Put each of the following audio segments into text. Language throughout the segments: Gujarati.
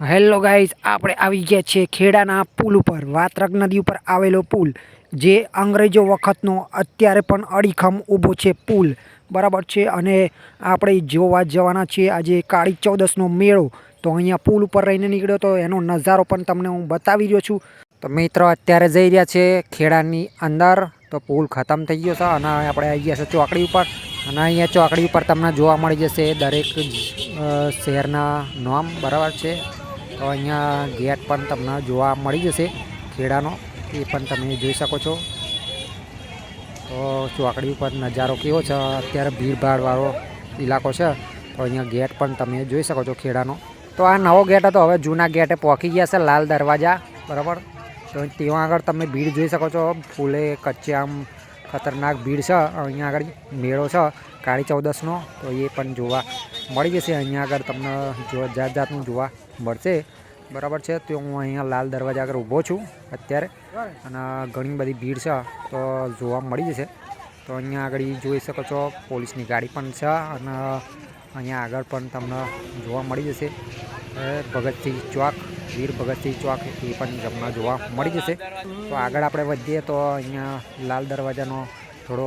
હેલો ગાઈઝ, આપણે આવી ગયા છીએ ખેડાના પુલ ઉપર, વાત્રક નદી ઉપર આવેલો પુલ, જે અંગ્રેજો વખતનો અત્યારે પણ અડીખમ ઊભો છે પુલ. બરાબર છે, અને આપણે જોવા જવાના છીએ આજે કાળી ચૌદસનો મેળો. તો અહીંયા પુલ ઉપર રહીને નીકળ્યો તો એનો નજારો પણ તમને હું બતાવી રહ્યો છું. તો મિત્રો, અત્યારે જઈ રહ્યા છે ખેડાની અંદર. તો પુલ ખતમ થઈ ગયો છે, અને આપણે આવી ગયા છે ચોકડી ઉપર. અને અહીંયા ચોકડી ઉપર તમને જોવા મળી જશે દરેક શહેરના નામ. બરાબર છે. તો અહીંયા ગેટ પણ તમને જોવા મળી જશે. ખેડાનો, એ પણ તમે જોઈ શકો છો. તો ચોકડી ઉપર નજારો કેવો છે, અત્યારે ભીડભાડવાળો ઇલાકો છે, તો અહીંયા ગેટ પણ તમે જોઈ શકો છો ખેડાનો. તો આ નવો ગેટ હતો, હવે જૂના ગેટે પહોંચી ગયા છે, લાલ દરવાજા, બરાબર? તો ત્યાં આગળ તમે ભીડ જોઈ શકો છો, ફૂલે કચ્ચે આમ ખતરનાક ભીડ છે. અહીંયા આગળ મેળો છે, કાળી ચૌદસનો. તો એ પણ જોવા મળી જશે. અહીંયા આગળ તમને જાત જાતનું જોવા મળશે. બરાબર છે? તો હું અહીંયા લાલ દરવાજા આગળ ઊભો છું અત્યારે. અને ઘણી બધી ભીડ છે, તો જોવા મળી જશે. તો અહીંયા આગળ જોઈ શકો છો, પોલીસની ગાડી પણ છે અને અહીંયા આગળ પણ તમને જોવા મળી જશે. ભગતસિંહ ચોક. વીર ભગતસિંહ ચોક એ પણ તમને જોવા મળી જશે. તો આગળ આપણે વધીએ તો અહીંયા લાલ દરવાજાનો થોડો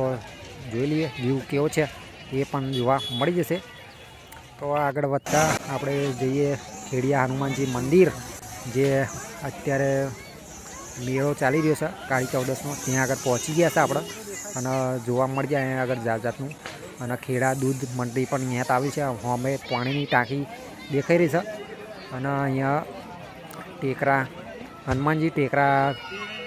જોઈ લઈએ વ્યૂ કેવો છે એ પણ જોવા મળી જશે. તો આગળ વધતા આપણે જઈએ ખેડિયા હનુમાનજી મંદિર, જે અત્યારે મેળો ચાલી રહ્યો છે, કાળી ચૌદસનો. ત્યાં આગળ પહોંચી ગયા છે આપણે અને જોવા મળી જાય અહીંયા આગળ જાત જાતનું અને ખેડા દૂધ મંડળી પણ અહીંયા આવી છે. હોમે પાણીની ટાંકી દેખાઈ રહી છે. અને અહીંયા ટેકરા, હનુમાનજી ટેકરા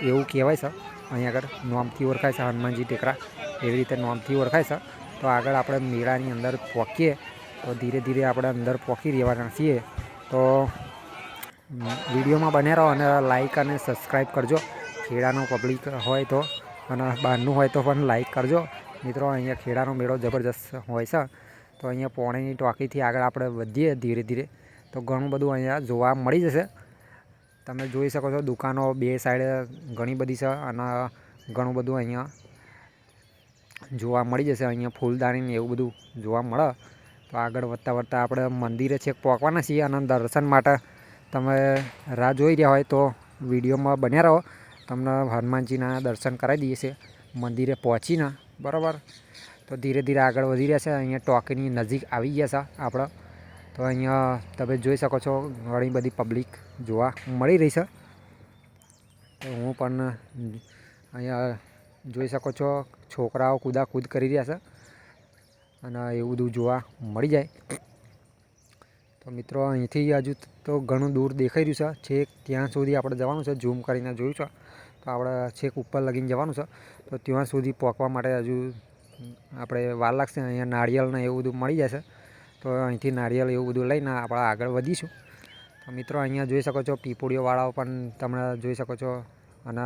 એવું કહેવાય છે. અહીંયા આગળ નોમથી ઓળખાય છે હનુમાનજી ટેકરા. એવી રીતે નોમથી ઓળખાય છે. તો આગળ આપણે મેળાની અંદર પહોંચીએ તો ધીરે ધીરે આપણે અંદર પહોંચી રહેવાના છીએ. તો વિડીયોમાં બને રહો અને લાઇક અને સબસ્ક્રાઈબ કરજો. ખેડાનો પબ્લિક હોય તો અને બહારનું હોય તો પણ લાઇક કરજો. મિત્રો, અહીંયા ખેડાનો મેળો જબરજસ્ત હોય છે. તો અહીંયા પોણીની ટોકીથી આગળ આપણે વધીએ ધીરે ધીરે. તો ઘણું બધું અહીંયા જોવા મળી જશે. તમે જોઈ શકો છો દુકાનો બે સાઈડે ઘણી બધી છે અને ઘણું બધું અહીંયા જોવા મળી જશે. અહીંયા ફૂલદાની એવું બધું જોવા મળે. તો આગળ વધતા વધતા આપણે મંદિરે છેક પહોંચવાના છીએ અને દર્શન માટે તમે રાહ જોઈ રહ્યા હોય તો વિડીયોમાં બન્યા રહો. તમને હનુમાનજીના દર્શન કરાવી દઈએ છે મંદિરે પહોંચીને, બરાબર? તો ધીરે ધીરે આગળ વધી રહ્યા છે. અહીંયા ટોકીની નજીક આવી ગયા છે આપણે તો અહીંયા તમે જોઈ શકો છો ઘણી બધી પબ્લિક જોવા મળી રહી છે. તો હું પણ અહીંયા જોઈ શકો છો છોકરાઓ કૂદાકૂદ કરી રહ્યા છે અને એવું બધું જોવા મળી જાય. તો મિત્રો અહીંથી હજુ તો ઘણું દૂર દેખાઈ રહ્યું છે. છેક ત્યાં સુધી આપણે જવાનું છે, ઝૂમ કરીને જોયું છે. તો આપણે છેક ઉપર લગીને જવાનું છે. તો ત્યાં સુધી પહોંચવા માટે હજુ આપણે વાર લાગશે. અહીંયા નાળિયેરને એવું બધું મળી જશે. તો અહીંથી નાળિયેર એવું બધું લઈને આપણે આગળ વધીશું. તો મિત્રો અહીંયા જોઈ શકો છો પીપળીઓવાળાઓ પણ તમે જોઈ શકો છો. અને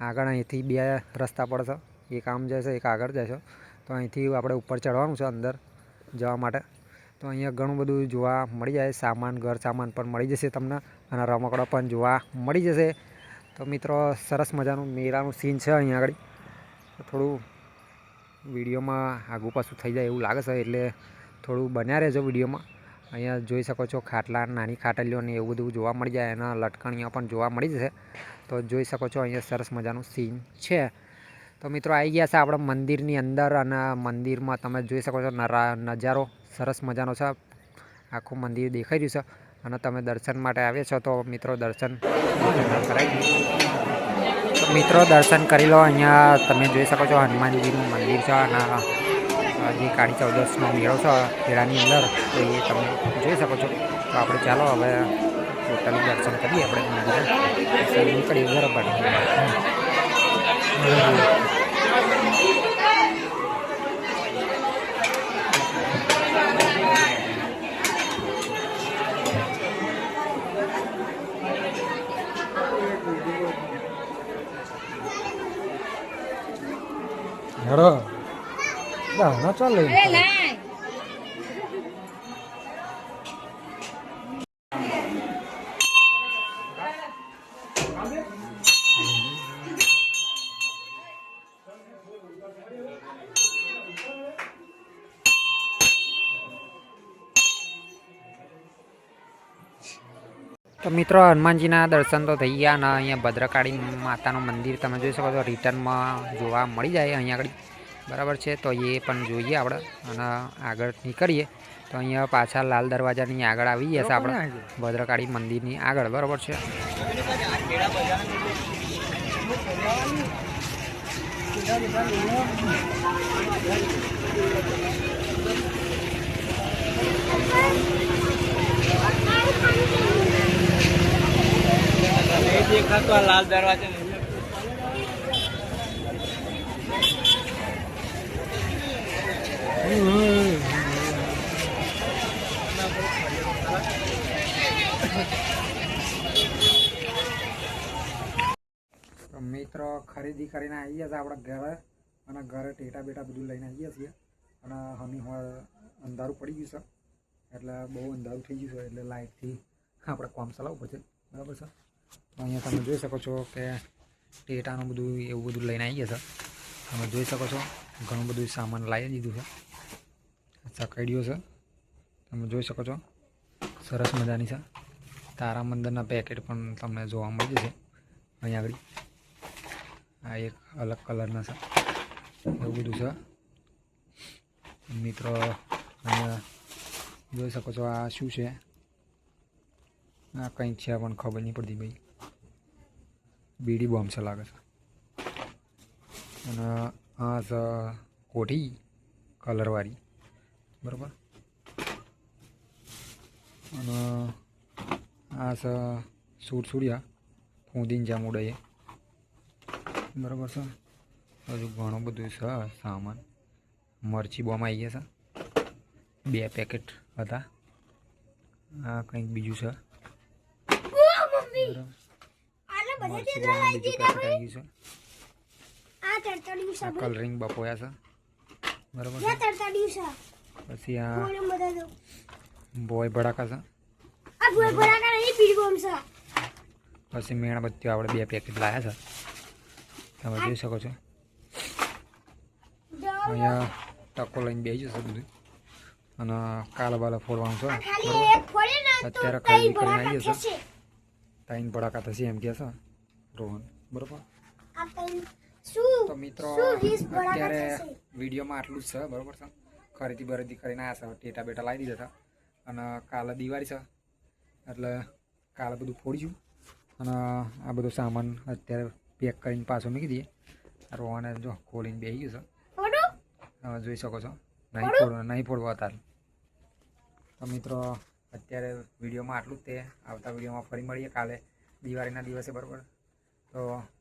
આગળ અહીંથી બે રસ્તા પડશે. એક આમ જશે, એક આગળ જશે. તો અહીંથી આપણે ઉપર ચડવાનું છે અંદર જવા માટે. તો અહીંયા ઘણું બધું જોવા મળી જાય. સામાન, ઘર સામાન પણ મળી જશે તમને. અને રમકડો પણ જોવા મળી જશે. તો મિત્રો સરસ મજાનું મેળાનું સીન છે અહીંયા આગળ. થોડું વિડીયોમાં આગું પાછું થઈ જાય એવું લાગે છે. એટલે થોડું બન્યા રહેજો વિડીયોમાં. અહીંયા જોઈ શકો છો ખાટલા, નાની ખાટલીઓ ને એવું બધું જોવા મળી જાય. એના લટકણીઓ પણ જોવા મળી જશે. તો જોઈ શકો છો અહીંયા સરસ મજાનું સીન છે. તો મિત્રો આવી ગયા છે આપણા મંદિરની અંદર અને મંદિરમાં તમે જોઈ શકો છો નરા, નજારો સરસ મજાનો છે. આખું મંદિર દેખાઈ રહ્યું છે અને તમે દર્શન માટે આવ્યા છો તો મિત્રો દર્શન કરાવી મિત્રો દર્શન કરી લો. અહીંયા તમે જોઈ શકો છો હનુમાનજીનું મંદિર છે અને જે કાળી ચૌદસનો મેળો છે. ખેડાની અંદર તો એ તમે જોઈ શકો છો. તો આપણે ચાલો હવે પોતાનું દર્શન કરીએ. આપણે નીકળીએ ઘર પર કોણ લઈ તો મિત્રો હનુમાનજીના દર્શન તો થઈ ગયા અને અહીંયા ભદ્રકાળી માતાનું મંદિર તમે જોઈ શકો છો. રિટર્નમાં જોવા મળી જાય અહીંયા આગળ. બરાબર છે તો એ પણ જોઈએ આપણે. અને આગળ નીકળીએ. તો અહીંયા પાછા લાલ દરવાજાની આગળ આવી ગયા આપણે ભદ્રકાળી મંદિરની આગળ બરાબર છે. લાલ દરવાજા મિત્રો, ખરીદી કરીને આવી ગયા છે આપણા ઘરે. અને ઘરે ટેટા બેટા બધું લઈને આવી ગયા છીએ. અને હમી હોય અંધારું પડી ગયું છે. એટલે બહુ અંધારું થઈ ગયું છે. એટલે લાઇટથી આપણે કામ ચલાવવું પડશે. બરાબર છે? અહીંયા તમે જોઈ શકો છો કે ટેટાનું બધું એવું બધું લઈને આવી ગયા છે તમે જોઈ શકો છો, ઘણું બધું સામાન લાવી દીધું છે. ચકડીઓ છે. તમે જોઈ શકો છો, સરસ મજાની છે. તારા મંદિરના પેકેટ પણ તમને જોવા મળી જશે અહીંયા આગળ. આ એક અલગ કલરના છે. એવું બધું છે. મિત્રો, અહીંયા જોઈ શકો છો આ શું છે? આ કંઈક છે, પણ ખબર નહીં પડતી ભાઈ. બીડી બોમ્બ છે લાગે છે. અને આ છે કોઠી કલરવાળી. બરાબર? અને આ છે સુરસુરિયા ફૂંદીને જ્યાં ઉડાઈએ બરાબર છે? હજુ ઘણું બધું છે સામાન. મરચી બોમ આવી ગયા છે. બે પેકેટ હતા. આ કંઈક બીજું છે. મરચી બોમ બીજું પેકેટ આવી ગયું છે? કલરિંગ બપોયા છે. બરાબર છે? પછી આ બોય ભડાકા છે. આ ભૂલ ભરાકા નહીં પીડ બોમ્બ છે. પછી મીણાબત્તીઓ આપણે બે પેકેટ લાવ્યા છે. તમે જોઈ શકો છો. અહીંયા ટકો લઈને બેસી જશે બધું. અને કાલા બાલા ફોડવાનું છે. અત્યારે ખાલી કરીને આવી જશે. ટાઈમ ભડાકા થશે એમ કહે છે. રોહન બરોબર? તો મિત્રો અત્યારે વિડીયોમાં આટલું જ છે બરોબર છે? ખરીદી બરીદી કરીને આવ્યા છે ટેટા બેટા લાવી દીધા હતા અને કાલે દિવાળી છે. એટલે કાલે બધું ફોડીશું અને આ બધો સામાન અત્યારે પેક કરીને પાછો મૂકી દઈએ. રોવાને જો ખોલીને બેસી ગયું છે. તમે જોઈ શકો છો. નહીં ફોડવા નહીં ફોડવા અત્યારે તો મિત્રો અત્યારે વિડીયોમાં આટલું જ તે. આવતા વિડીયોમાં ફરી મળીએ કાલે. દિવાળીના દિવસે બરાબર? તો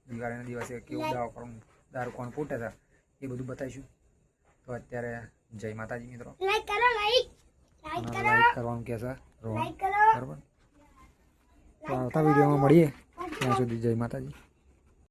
દિવાળીના દિવસે કેવું દાવ કોણ દારૂ કોણ ફૂટે છે એ બધું બતાવીશું. તો અત્યારે જય માતાજી મિત્રો. લાઈક કરો લાઈક લાઈક કરો. લાઈક કરવાનું કહે છે રોહન બરાબર? આવતા વિડીયોમાં મળીએ ત્યાં સુધી જય માતાજી.